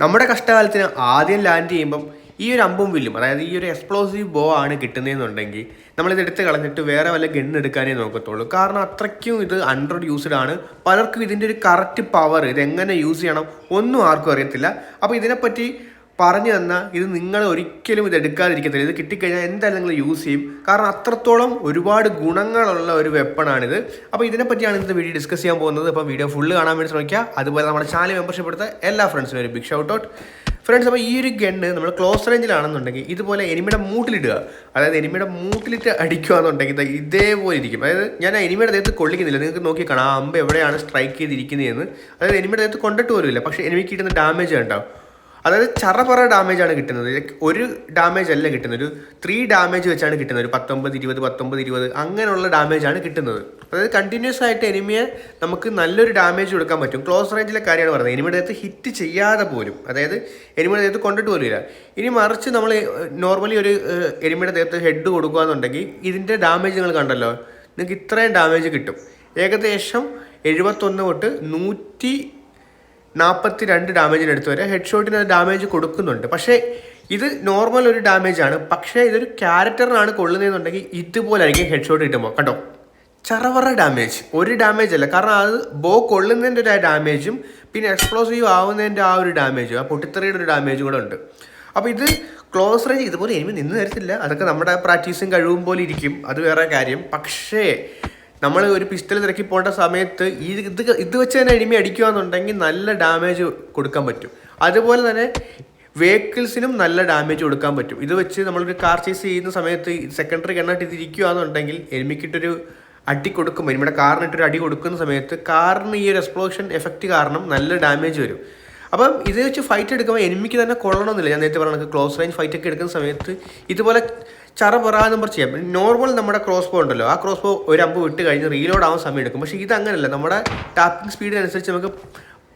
നമ്മുടെ കഷ്ടകാലത്തിന് ആദ്യം ലാൻഡ് ചെയ്യുമ്പം ഈ ഒരു അമ്പും വില്ലും അതായത് ഈ ഒരു എക്സ്പ്ലോസീവ് ബോ ആണ് കിട്ടുന്നതെന്നുണ്ടെങ്കിൽ നമ്മളിത് എടുത്ത് കളഞ്ഞിട്ട് വേറെ വല്ല ഗണ്ണ് എടുക്കാനേ നോക്കത്തുള്ളൂ. കാരണം അത്രയ്ക്കും ഇത് അണ്ടർ യൂസ്ഡ് ആണ്. പലർക്കും ഇതിന്റെ ഒരു കറക്റ്റ് പവർ ഇത് എങ്ങനെ യൂസ് ചെയ്യണം ഒന്നും ആർക്കും അറിയത്തില്ല. അപ്പോൾ ഇതിനെപ്പറ്റി പറഞ്ഞു തന്നാൽ ഇത് നിങ്ങൾ ഒരിക്കലും ഇത് എടുക്കാതിരിക്കത്തില്ല. ഇത് കിട്ടിക്കഴിഞ്ഞാൽ എന്തായാലും നിങ്ങൾ യൂസ് ചെയ്യും. കാരണം അത്രത്തോളം ഒരുപാട് ഗുണങ്ങളുള്ള ഒരു വെപ്പണാണിത് അപ്പോൾ ഇതിനെപ്പറ്റിയാണ് ഇന്നത്തെ വീഡിയോ ഡിസ്കസ് ചെയ്യാൻ പോകുന്നത്. അപ്പോൾ വീഡിയോ ഫുള്ള് കാണാൻ വേണ്ടി ശ്രമിക്കുക. അതുപോലെ നമ്മുടെ ചാനൽ മെമ്പർഷിപ്പ് എടുത്ത എല്ലാ ഫ്രണ്ട്സിനും ഒരു ബിഗ് ഷൗട്ട് ഔട്ട് ഫ്രണ്ട്സ് അപ്പോൾ ഈ ഒരു ഗണ്ണ് നമ്മൾ ക്ലോസ് റേഞ്ചിലാണെന്നുണ്ടെങ്കിൽ ഇതുപോലെ എനിമിയുടെ മൂട്ടിലിടുക. അതായത് എനിമിയുടെ മൂട്ടിലിട്ട് അടിക്കുക എന്നുണ്ടെങ്കിൽ ഇതേപോലെ ഇരിക്കും. അതായത് ഞാൻ എനിമിയുടെ ദേഹത്ത് കൊള്ളിക്കുന്നില്ല. നിങ്ങൾക്ക് നോക്കി കാണാം. ആ അമ്പ് എവിടെയാണ് സ്ട്രൈക്ക് ചെയ്തിരിക്കുന്നതെന്ന്. അതായത് എനിമിയുടെ ദേഹത്ത് കൊണ്ടിട്ട് വരില്ല പക്ഷേ എനിമിക്ക് കിട്ടുന്ന ഡാമേജ് ഉണ്ടാവും അതായത് ചറപറ ഡാമേജ് ആണ് കിട്ടുന്നത്. ഒരു ഡാമേജ് അല്ല കിട്ടുന്നത്. ഒരു ത്രീ ഡാമേജ് വെച്ചാണ് കിട്ടുന്നത്. ഒരു പത്തൊമ്പത് ഇരുപത് പത്തൊമ്പത് ഇരുപത് അങ്ങനെയുള്ള ഡാമേജ് ആണ് കിട്ടുന്നത്. അതായത് കണ്ടിന്യൂസ് ആയിട്ട് എനിമിയെ നമുക്ക് നല്ലൊരു ഡാമേജ് കൊടുക്കാൻ പറ്റും. ക്ലോസ് റേഞ്ചിലെ കാര്യമാണ് പറയുന്നത് എനിമിയുടെ അകത്ത് ഹിറ്റ് ചെയ്യാതെ പോലും. അതായത് എനിമിയുടെ അകത്ത് കൊണ്ടിട്ട് പോലും ഇല്ല. ഇനി മറിച്ച് നമ്മൾ നോർമലി ഒരു എനിമിയുടെ ദേഹത്ത് ഹെഡ് കൊടുക്കുകയെന്നുണ്ടെങ്കിൽ ഇതിന്റെ ഡാമേജ് നിങ്ങൾ കണ്ടല്ലോ. നിങ്ങൾക്ക് ഇത്രയും ഡാമേജ് കിട്ടും. ഏകദേശം എഴുപത്തൊന്ന് തൊട്ട് നൂറ്റി നാൽപ്പത്തി രണ്ട് ഡാമേജിന് അടുത്ത് വരെ ഹെഡ് ഷോട്ടിന് ഡാമേജ് കൊടുക്കുന്നുണ്ട്. പക്ഷേ ഇത് നോർമൽ ഒരു ഡാമേജ് ആണ്. പക്ഷേ ഇതൊരു ക്യാരക്ടറിനാണ് കൊള്ളുന്നതെന്നുണ്ടെങ്കിൽ ഇതുപോലെ ആയിരിക്കും ഹെഡ് ഷോട്ട് കിട്ടുമ്പോൾ. കണ്ടോ? ചറവറ ഡാമേജ് ഒരു ഡാമേജ് അല്ല. കാരണം അത് ബോ കൊള്ളുന്നതിന്റെ ഒരു ഡാമേജും പിന്നെ എക്സ്പ്ലോസീവ് ആവുന്നതിന്റെ ആ ഒരു ഡാമേജും ആ പൊട്ടിത്തെറിയുടെ ഒരു ഡാമേജും കൂടെ ഉണ്ട്. അപ്പോൾ ഇത് ക്ലോസ് റേഞ്ച് ഇതുപോലെ എനിമി നിന്ന് തരത്തില്ല. അതൊക്കെ നമ്മുടെ പ്രാക്ടീസും കഴിവും പോലെ ഇരിക്കും. അത് വേറെ കാര്യം. പക്ഷേ നമ്മൾ ഒരു പിസ്റ്റൽ തിരക്കി പോകേണ്ട സമയത്ത് ഈ ഇത് ഇത് വെച്ച് തന്നെ എനിമി അടിക്കുകയെന്നുണ്ടെങ്കിൽ നല്ല ഡാമേജ് കൊടുക്കാൻ പറ്റും. അതുപോലെ തന്നെ വെഹിക്കിൾസിനും നല്ല ഡാമേജ് കൊടുക്കാൻ പറ്റും. ഇത് വെച്ച് നമ്മളൊരു കാർ ചേസ് ചെയ്യുന്ന സമയത്ത് സെക്കൻഡറി കണ്ണാട്ട് ഇതിരിക്കുകയാണെന്നുണ്ടെങ്കിൽ എനിമിക്കിട്ടൊരു അടി കൊടുക്കുമ്പോൾ എനിമിയുടെ കാറിനിട്ടൊരു അടി കൊടുക്കുന്ന സമയത്ത് കാറിന് ഈ ഒരു എക്സ്പ്ലോഷൻ എഫക്റ്റ് കാരണം നല്ല ഡാമേജ് വരും. അപ്പം ഇത് വെച്ച് ഫൈറ്റ് എടുക്കുമ്പോൾ എനിമിക്ക് തന്നെ കൊള്ളണമെന്നില്ല ഞാൻ നേരത്തെ പറഞ്ഞ ക്ലോസ് റേഞ്ച് ഫൈറ്റ് ഒക്കെ എടുക്കുന്ന സമയത്ത് ഇതുപോലെ ചറ പറ നമ്പർ ചെയ്യാം. നോർമൽ നമ്മുടെ ക്രോസ് ബോ ഉണ്ടല്ലോ. ആ ക്രോസ് ബോ ഒരു അമ്പ് വിട്ട് കഴിഞ്ഞ് റീലോഡ് ആവാൻ സമയം എടുക്കും. പക്ഷേ ഇത് അങ്ങനെയല്ല നമ്മുടെ ടാപ്പിംഗ് സ്പീഡിനനുസരിച്ച് നമുക്ക്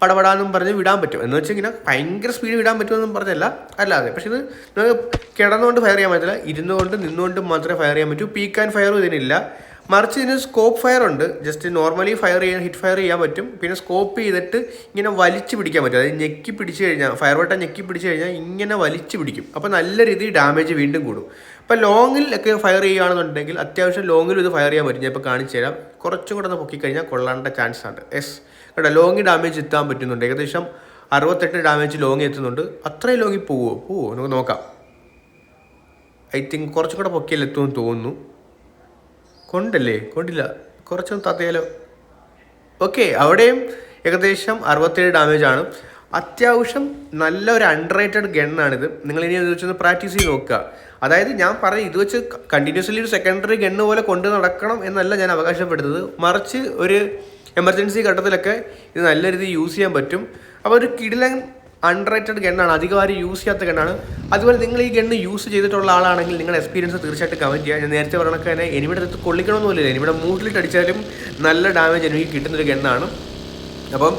പടപടാന്നും പറഞ്ഞ് വിടാൻ പറ്റും. എന്ന് വെച്ചാൽ ഇങ്ങനെ ഭയങ്കര സ്പീഡ് വിടാൻ പറ്റുമെന്നും പറഞ്ഞല്ല അല്ലാതെ. പക്ഷേ ഇത് നമുക്ക് കിടന്നുകൊണ്ട് ഫയർ ചെയ്യാൻ പറ്റില്ല. ഇരുന്നുകൊണ്ട് നിന്നുകൊണ്ട് മാത്രമേ ഫയർ ചെയ്യാൻ പറ്റൂ. പീക്ക് ആൻഡ് ഫയറും ഇതിനില്ല. മറിച്ച് ഇതിന് സ്കോപ്പ് ഫയർ ഉണ്ട്. ജസ്റ്റ് നോർമലി ഫയർ ചെയ്യാൻ ഹിറ്റ് ഫയർ ചെയ്യാൻ പറ്റും. പിന്നെ സ്കോപ്പ് ചെയ്തിട്ട് ഇങ്ങനെ വലിച്ചു പിടിക്കാൻ പറ്റും. അതായത് ഞെക്കി പിടിച്ച് കഴിഞ്ഞാൽ ഫയർ വട്ടം ഞെക്കി പിടിച്ച് കഴിഞ്ഞാൽ ഇങ്ങനെ വലിച്ചു പിടിക്കും. അപ്പോൾ നല്ല രീതിയിൽ ഡാമേജ് വീണ്ടും കൂടും. അപ്പോൾ ലോങ്ങിൽ ഒക്കെ ഫയർ ചെയ്യുകയാണെന്നുണ്ടെങ്കിൽ അത്യാവശ്യം ലോങ്ങിൽ ഇത് ഫയർ ചെയ്യാൻ പറ്റും. ഞാൻ ഇപ്പോൾ കാണിച്ചു തരാം. കുറച്ചും കൂടെ ഒന്ന് പൊക്കിക്കഴിഞ്ഞാൽ കൊള്ളേണ്ട ചാൻസ് ഉണ്ട് എസ് കേട്ടോ ലോങ്ങി ഡാമേജ് എത്താൻ പറ്റുന്നുണ്ട്. ഏകദേശം അറുപത്തെട്ട് ഡാമേജ് ലോങ് എത്തുന്നുണ്ട്. അത്രയും ലോങ്ങിൽ പോവോ? പോവോ? നമുക്ക് നോക്കാം. ഐ തിങ്ക് കുറച്ചും കൂടെ പൊക്കിയാൽ എത്തുമെന്ന് തോന്നുന്നു. കൊണ്ടല്ലേ? കൊണ്ടില്ല. കുറച്ചൊന്ന് തത്തയാലോ? ഓക്കെ അവിടെയും ഏകദേശം അറുപത്തേഴ് ഡാമേജ് ആണ്. അത്യാവശ്യം നല്ല ഒരു അണ്ടർ റേറ്റഡ് ഗണ്ണാണിത് നിങ്ങൾ ഇനി ഇത് വെച്ചൊന്ന് പ്രാക്ടീസ് ചെയ്ത് നോക്കുക. അതായത് ഞാൻ പറയും ഇത് വെച്ച് കണ്ടിന്യൂസ്ലി ഒരു സെക്കൻഡറി ഗണ്ണ് പോലെ കൊണ്ട് നടക്കണം എന്നല്ല ഞാൻ അവകാശപ്പെടുന്നത്. മറിച്ച് ഒരു എമർജൻസി ഘട്ടത്തിലൊക്കെ ഇത് നല്ല രീതിയിൽ യൂസ് ചെയ്യാൻ പറ്റും. അപ്പോൾ ഒരു കിടിലൻ അണ്ടർ റേറ്റഡ് ഗണ്ണാണ് അധികം ആരും യൂസ് ചെയ്യാത്ത ഗണ്ണാണ് അതുപോലെ നിങ്ങൾ ഈ ഗണ്ണ് യൂസ് ചെയ്തിട്ടുള്ള ആളാണെങ്കിൽ നിങ്ങളുടെ എക്സ്പീരിയൻസ് തീർച്ചയായിട്ടും കമന്റ് ചെയ്യുക. ഞാൻ നേരത്തെ പറഞ്ഞ കണക്ക് തന്നെ എനിവിടെ അടുത്ത് കൊള്ളിക്കണമെന്നില്ല എനിവിടെ മൂട്ടിലിട്ട് അടിച്ചാലും നല്ല ഡാമേജ് എനിക്ക് കിട്ടുന്നൊരു ഗണ്ണാണ് അപ്പം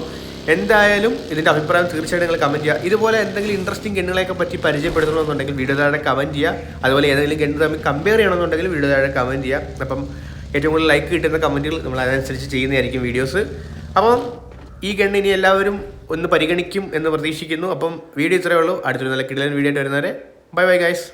എന്തായാലും ഇതിന്റെ അഭിപ്രായം തീർച്ചയായിട്ടും നിങ്ങൾ കമന്റ് ചെയ്യുക. ഇതുപോലെ എന്തെങ്കിലും ഇൻട്രസ്റ്റിംഗ് ഗണ്ണുകളെയൊക്കെ പറ്റി പരിചയപ്പെടുത്തണമെന്നുണ്ടെങ്കിൽ വീഡിയോ താഴെ കമന്റ് ചെയ്യുക. അതുപോലെ ഏതെങ്കിലും ഗണ്ണ് തമ്മിൽ കമ്പയർ ചെയ്യണമെന്നുണ്ടെങ്കിൽ വീഡിയോ താഴെ കമന്റ് ചെയ്യുക. അപ്പം ഏറ്റവും കൂടുതൽ ലൈക്ക് കിട്ടുന്ന കമന്റുകൾ നമ്മൾ അതനുസരിച്ച് ചെയ്യുന്നതായിരിക്കും വീഡിയോസ് അപ്പം ഈ ഗണ്ണ് ഇനി എല്ലാവരും ഒന്ന് പരിഗണിക്കും എന്ന് പ്രതീക്ഷിക്കുന്നു. അപ്പം വീഡിയോ ഇത്രയേ ഉള്ളൂ. അടുത്തൊരു നല്ല കിടിലൻ വീഡിയോ ആയിട്ട് വരുന്നവരെ. Bye bye guys